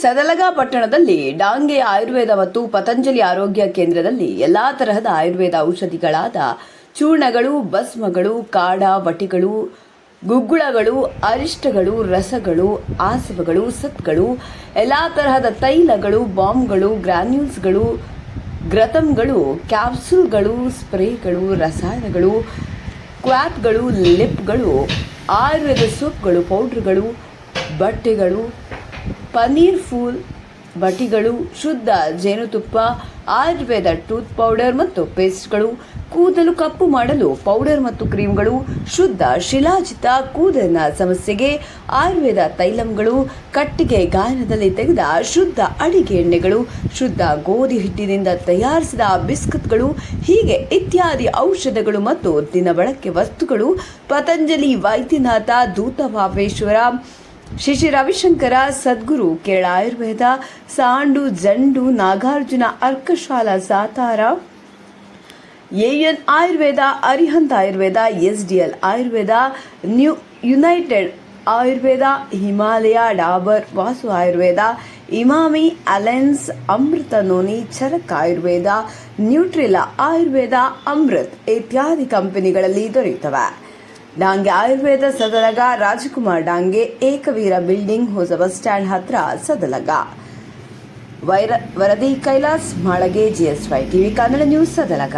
ಸದಲಗ ಪಟ್ಟಣದಲ್ಲಿ ಡಾಂಗೆ ಆಯುರ್ವೇದ ಮತ್ತು ಪತಂಜಲಿ ಆರೋಗ್ಯ ಕೇಂದ್ರದಲ್ಲಿ ಎಲ್ಲಾ ತರಹದ ಆಯುರ್ವೇದ ಔಷಧಿಗಳಾದ ಚೂರ್ಣಗಳು, ಭಸ್ಮಗಳು ಕಾಡ ವಟಿಗಳು, ಗುಗ್ಗುಳಗಳು, ಅರಿಷ್ಟಗಳು, ರಸಗಳು, ಆಸವಗಳು, ಸತ್ಗಳು, ಎಲ್ಲಾ ತರಹದ ತೈಲಗಳು, ಬಾಂಬ್ಗಳು, ಗ್ರಾನ್ಯೂಲ್ಸ್ಗಳು ಗ್ರತಮ್ಗಳು ಕ್ಯಾಪ್ಸೂಲ್ಗಳು, ಸ್ಪ್ರೇಗಳು, ರಸಾಯನಗಳು, ಕ್ವಾತ್ಗಳು, ಲಿಪ್ಗಳು, ಆಯುರ್ವೇದ ಸೋಪ್ಗಳು, ಪೌಡ್ರ್ಗಳು, ಬಟ್ಟೆಗಳು ಪನ್ನೀರ್ ಫೂಲ್, ಬಟಿಗಳು, ಶುದ್ಧ ಜೇನುತುಪ್ಪ, ಆಯುರ್ವೇದ ಟೂತ್ ಪೌಡರ್ ಮತ್ತು ಪೇಸ್ಟ್ಗಳು, ಕೂದಲು ಕಪ್ಪು ಮಾಡಲು ಪೌಡರ್ ಮತ್ತು ಕ್ರೀಮ್ಗಳು, ಶುದ್ಧ ಶಿಲಾಜಿತ ಕೂದಲಿನ ಸಮಸ್ಯೆಗೆ ಆಯುರ್ವೇದ ತೈಲಂಗಳು, ಕಟ್ಟಿಗೆ ಗಾಯನದಲ್ಲಿ ತೆಗೆದ ಶುದ್ಧ ಅಡಿಗೆ ಎಣ್ಣೆಗಳು, ಶುದ್ಧ ಗೋಧಿ ಹಿಟ್ಟಿನಿಂದ ತಯಾರಿಸಿದ ಬಿಸ್ಕತ್ಗಳು, ಹೀಗೆ ಇತ್ಯಾದಿ ಔಷಧಗಳು ಮತ್ತು ದಿನಬಳಕೆ ವಸ್ತುಗಳು, ಪತಂಜಲಿ ವೈದ್ಯನಾಥ ದೂತಭಾವೇಶ್ವರ ಶಿಶಿ Ravishankar Sadhguru Kerala Ayurveda, Sandu, Zandu, Nagarjuna, Arkashala, Satara AN Ayurveda, Arihant Ayurveda, S D L Ayurveda, new united Ayurveda, Himalaya, Dabur, Vasu Ayurveda, Emami, Allen's, Amrita noni, Charak Ayurveda, Nutrila Ayurveda, Amrit ಇತ್ಯಾದಿ ಕಂಪನಿಗಳಲ್ಲಿ ದೊರೆಯುತ್ತವೆ. Dange Ayurveda Sadalaga, Rajkumar Dange, ಏಕವೀರ building ಹೊಸ bus stand ಹತ್ರ ಸದಲಗ. ವೈರ, ವರದಿ Kailas, Malage, GSY TV, Kannada news Sadalaga.